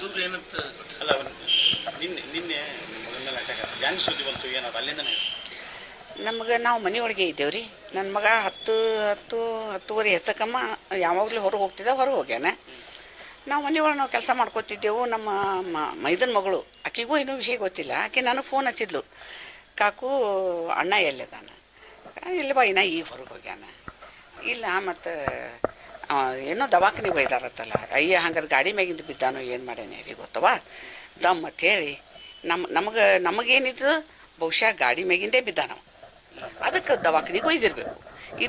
ದುಡ್ಡು ಏನಂತ ಅಲ್ಲ ಒಳಗೆ ನಿನ್ನೆ ನಿನ್ನೆ ಅಟ್ಯಾಕ್ ಹೆಂಗೆ ಸುದ್ದಿ ಬಂತು ಏನದು? ಅಲ್ಲಿಂದನೇ ನಮಗೆ ನಾವು ಮನೆಯೊಳಗೆ ಇದ್ದೇವ್ರಿ. ನನ್ನ ಮಗ ಹತ್ತು ಹತ್ತು ಹತ್ತುವರೆ ಹೆಚ್ಚಕಮ್ಮ ಯಾವಾಗಲೂ ಹೊರಗೆ ಹೋಗ್ತಿದ್ದ ಹೊರಗೆ ಹೋಗ್ಯಾನ. ನಾವು ಮನೆಯೊಳಗೆ ನಾವು ಕೆಲಸ ಮಾಡ್ಕೋತಿದ್ದೆವು. ನಮ್ಮ ಮ- ಮೈದನ ಮಗಳು ಆಕಿಗೂ ಏನೂ ವಿಷಯ ಗೊತ್ತಿಲ್ಲ. ಆಕೆ ನನಗೆ ಫೋನ್ ಹಚ್ಚಿದ್ಲು. ಕಾಕು ಅಣ್ಣ ಎಲ್ಲಿದ್ದಾನ? ಇಲ್ಲ ಬಾ ಇನ್ನ ಈಗ ಹೊರಗೆ ಹೋಗ್ಯಾನ. ಇಲ್ಲ ಮತ್ತು ಏನೋ ದವಾಖಾನಿಗೆ ಒಯ್ದಾರತ್ತಲ್ಲ ಅಯ್ಯ ಹಂಗಾರೆ ಗಾಡಿ ಮ್ಯಾಗಿಂದ ಬಿದ್ದಾನೋ ಏನು ಮಾಡ್ಯಾನ ರೀ ಗೊತ್ತವ? ದಮ್ ಅಂತ ಹೇಳಿ ನಮ್ಮ ನಮಗೆ ನಮಗೇನಿದ್ದು ಬಹುಶಃ ಗಾಡಿ ಮ್ಯಾಗಿಂದೇ ಬಿದ್ದಾನವ. ಅದಕ್ಕೆ ದವಾಖಾನಿಗೆ ಒಯ್ದಿರ್ಬೇಕು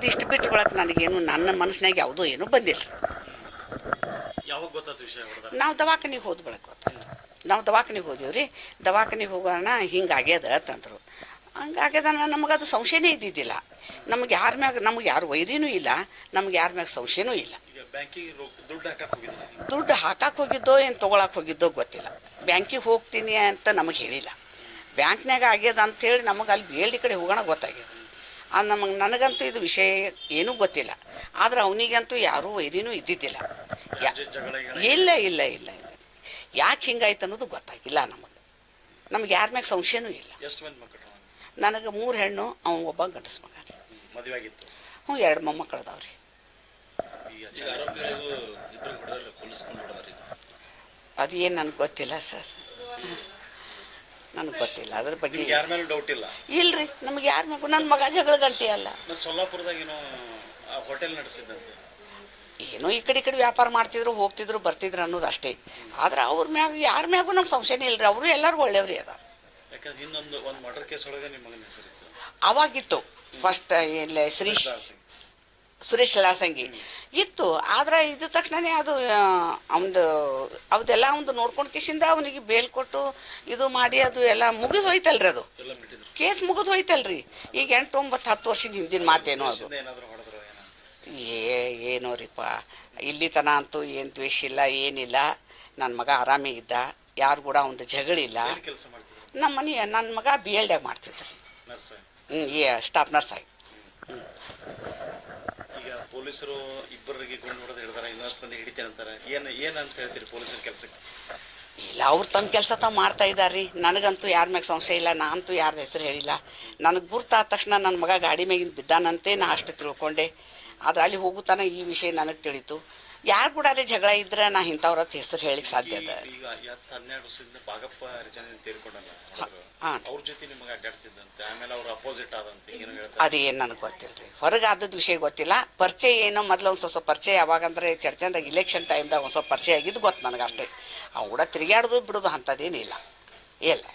ಇಷ್ಟು ಬಿಟ್ಟು ಬಳಕೆ ನನಗೇನು ನನ್ನ ಮನಸ್ಸಿನಾಗ ಯಾವುದೋ ಏನೂ ಬಂದಿಲ್ಲ. ನಾವು ದವಾಖಾನಿಗೆ ಹೋದ ಬಳಕ ನಾವು ದವಾಖಾನಿಗೆ ಹೋದೇವ್ರಿ. ದವಾಖಾನಿಗೆ ಹೋಗೋಣ ಹಿಂಗೆ ಆಗ್ಯದ ಅಂತಂದ್ರು. ಹಂಗಾಗ್ಯದ ನಮಗೆ ಅದು ಸಂಶಯನೇ ಇದ್ದಿದ್ದಿಲ್ಲ. ನಮ್ಗೆ ಯಾರ ಮ್ಯಾಗ ನಮ್ಗೆ ಯಾರು ವೈರಿನೂ ಇಲ್ಲ ನಮ್ಗೆ ಯಾರ ಮ್ಯಾಗ ಸಂಶಯನೂ ಇಲ್ಲ. ದುಡ್ಡು ಹಾಕಕ್ಕೆ ಹೋಗಿದ್ದೆ ಏನು ತೊಗೊಳಕ್ಕೆ ಹೋಗಿದ್ದೋ ಗೊತ್ತಿಲ್ಲ. ಬ್ಯಾಂಕಿಗೆ ಹೋಗ್ತೀನಿ ಅಂತ ನಮಗೆ ಹೇಳಿಲ್ಲ. ಬ್ಯಾಂಕ್ನಾಗ ಆಗ್ಯದ ಅಂತೇಳಿ ನಮಗೆ ಅಲ್ಲಿ ಬೇಲ್ಡಿ ಕಡೆ ಹೋಗೋಣ ಗೊತ್ತಾಗ್ಯದ. ಅದು ನಮಗೆ ನನಗಂತೂ ಇದು ವಿಷಯ ಏನೂ ಗೊತ್ತಿಲ್ಲ. ಆದ್ರೆ ಅವನಿಗಂತೂ ಯಾರೂ ವೈರಿನೂ ಇದ್ದಿದ್ದಿಲ್ಲ. ಇಲ್ಲ ಇಲ್ಲ ಇಲ್ಲ ಇಲ್ಲ. ಯಾಕೆ ಹಿಂಗಾಯ್ತು ಅನ್ನೋದು ಗೊತ್ತಾಗಿಲ್ಲ ನಮಗೆ. ನಮ್ಗೆ ಯಾರ ಮ್ಯಾಗ ಸಂಶಯನೂ ಇಲ್ಲ. ನನಗೆ ಮೂರು ಹೆಣ್ಣು ಅವ್ನು ಒಬ್ಬ ಗಂಡಸ ಮಗ ರೀ ಹ್ಞೂ ಎರಡು ಮೊಮ್ಮಕ್ಕಳು ಅದಾವ್ರಿ ರೀ ಅದು ಏನು ನನಗೆ ಗೊತ್ತಿಲ್ಲ ಸರ್. ನನಗೆ ಗೊತ್ತಿಲ್ಲ ಅದ್ರ ಬಗ್ಗೆ ಯಾರ ಮೇಲೆ ಡೌಟ್ ಇಲ್ಲ? ಇಲ್ರಿ ನಮ್ಗೆ ಯಾರ ಮಗು ನನ್ನ ಮಗ ಜಗಳ ಗಂಟೆ ಅಲ್ಲ. ಸೊಲ್ಲಾಪುರದಾಗ ಏನೋ ಹೋಟೆಲ್ ನಡೆಸಿದ್ದಂತೆ ಏನೋ ಈ ಕಡೆ ಈ ಕಡೆ ವ್ಯಾಪಾರ ಮಾಡ್ತಿದ್ರು ಹೋಗ್ತಿದ್ರು ಬರ್ತಿದ್ರು ಅನ್ನೋದು ಅಷ್ಟೇ. ಆದ್ರೆ ಅವ್ರ ಮ್ಯಾಗ ಯಾರ ಮ್ಯಾಗೂ ನಮ್ಗೆ ಸಂಶಯನೇ ಇಲ್ರಿ ಅವರು ಎಲ್ಲರೂ ಒಳ್ಳೆಯವ್ರಿ ಅದಾರ. ಯಾಕಂದ್ರೆ ಇನ್ನೊಂದು ಒಂದು ಮರ್ಡರ್ ಕೇಸ್ ಒಳಗೆ ನಿಮ್ಮ ಮಗನ ಹೆಸರಿತ್ತು ಅವಾಗಿತ್ತು. ಫಸ್ಟ್ ಇಲ್ಲ ಶ್ರೀಶ್ ಸುರೇಶ್ ಲಾಸಂಗಿ ಇತ್ತು. ಆದ್ರೆ ಇದ್ದ ತಕ್ಷಣನೇ ಅದು ಅವನದು ಅವದೆಲ್ಲ ಒಂದು ನೋಡ್ಕೊಂಡು ಕಿಶಿಂದ ಅವನಿಗೆ ಬೇಲ್ ಕೊಟ್ಟು ಇದು ಮಾಡಿ ಅದು ಎಲ್ಲ ಮುಗಿದು ಹೋಯ್ತಲ್ರಿ ಅದು. ಕೇಸ್ ಮುಗಿದು ಹೋಯ್ತಲ್ರಿ. ಈಗ ಎಂಟು ಒಂಬತ್ತು ಹತ್ತು ವರ್ಷದ ಹಿಂದಿನ ಮಾತೇನೋ ಅದು. ಏ ಏನೋ ರೀಪ ಇಲ್ಲಿ ತನ ಅಂತೂ ಏನು ದ್ವೇಷ ಇಲ್ಲ ಏನಿಲ್ಲ. ನನ್ನ ಮಗ ಆರಾಮೇ ಇದ್ದ. ಯಾರು ಕೂಡ ಒಂದು ಜಗಳಿಲ್ಲ ಕೆಲಸ ನಮ್ಮ ಮನೆಯ ನನ್ನ ಮಗ ಬಿ ಎಲ್ಡ್ಯಾಗ ಮಾಡ್ತಿದ್ರಿ. ಹ್ಞೂ ಏ ಸ್ಟಾಫ್ ನರ್ಸ್ ಆಗಿ. ಈಗ ಪೊಲೀಸರು ಇಬ್ಬರಿಗೆ ಗುಂಡು ಹೊಡೆದು ಹಿಡಿದಾರೆ ಇನ್ನಷ್ಟು ಮಂದಿ ಅಂತಾರೆ. ಏನು ಅಂತ ಹೇಳ್ತೀರಿ ಪೊಲೀಸರ ಕೆಲಸಕ್ಕೆ? ಇಲ್ಲ ಅವ್ರು ತಮ್ಮ ಕೆಲಸ ತಾವು ಮಾಡ್ತಾ ಇದ್ದಾರೆ ರೀ ನನಗಂತೂ ಯಾರ ಮ್ಯಾಗ ಸಂಶಯ ಇಲ್ಲ ನಾನಂತೂ ಯಾರ್ದು ಹೆಸರು ಹೇಳಿಲ್ಲ. ನನಗೆ ಗುರ್ತಾದ ತಕ್ಷಣ ನನ್ನ ಮಗ ಗಾಡಿ ಮ್ಯಾಗಿಂದ ಬಿದ್ದಾನಂತೆ ನಾ ಅಷ್ಟು ತಿಳ್ಕೊಂಡೆ. ಆದ್ರೆ ಅಲ್ಲಿ ಹೋಗುತ್ತಾನ ಈ ವಿಷಯ ನನಗೆ ತಿಳಿತು. ಯಾರು ಕೂಡ ಜಗಳ ಇದ್ರೆ ನಾ ಇಂಥವ್ರ ಹೆಸರು ಹೇಳಿಕ್ ಸಾಧ್ಯ ಅದ. ಈಗ ಹತ್ತು ಹನ್ನೆರಡು ವರ್ಷದಿಂದ ಬಾಗಪ್ಪ ಹರಿಜನ ತೀರ್ಕೊಂಡಲ್ಲ ಹಾಂ. ಅವ್ರ ಜೊತೆ ನಿಮಗೆ ಅಡ್ಡಾಡ್ತಿದ್ದಂತೆ ಆಮೇಲೆ ಅವ್ರು ಅಪೋಸಿಟ್ ಆದಂತೆ ಏನು ಹೇಳ್ತಾರೆ? ಅದೇನು ನನಗೆ ಗೊತ್ತಿಲ್ಲ ರೀ ಹೊರಗೆ ಆದದ್ದು ವಿಷಯ ಗೊತ್ತಿಲ್ಲ. ಪರಿಚಯ ಏನೋ ಮೊದಲು ಒಂದು ಸ್ವಲ್ಪ ಪರಿಚಯ ಯಾವಾಗಂದ್ರೆ ಚರ್ಚೆಂದಾಗ ಇಲೆಕ್ಷನ್ ಟೈಮ್ದಾಗ ಒಂದು ಸ್ವಲ್ಪ ಪರಿಚಯ ಆಗಿದ್ದು ಗೊತ್ತು ನನಗೆ ಅಷ್ಟೇ ಅವ್ಡ ಕೂಡ ತಿರುಗಾಡೋದು ಬಿಡೋದು ಅಂಥದ್ದೇನಿಲ್ಲ. ಇಲ್ಲ.